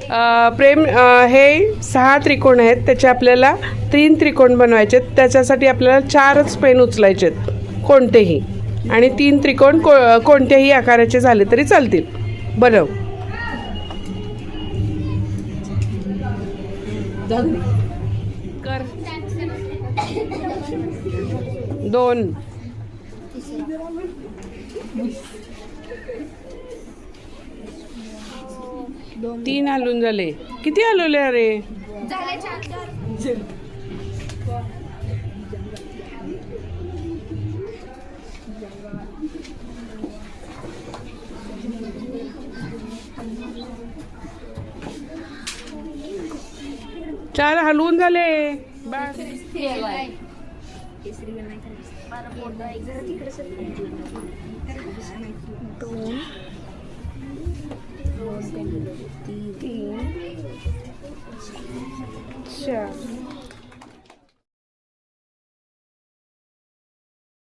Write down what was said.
प्रेम हे सहा त्रिकोण आहेत त्याचे आपल्याला तीन त्रिकोण बनवायचे आहेत त्याच्यासाठी आपल्याला चारच पेन उचलायचे आहेत कोणतेही. आणि तीन त्रिकोण को कोणत्याही आकाराचे झाले तरी चालतील. बनव. कर दोन. तीन हलून झाले. किती हलवले अरे? चार हलवून झाले. बस. तीन चार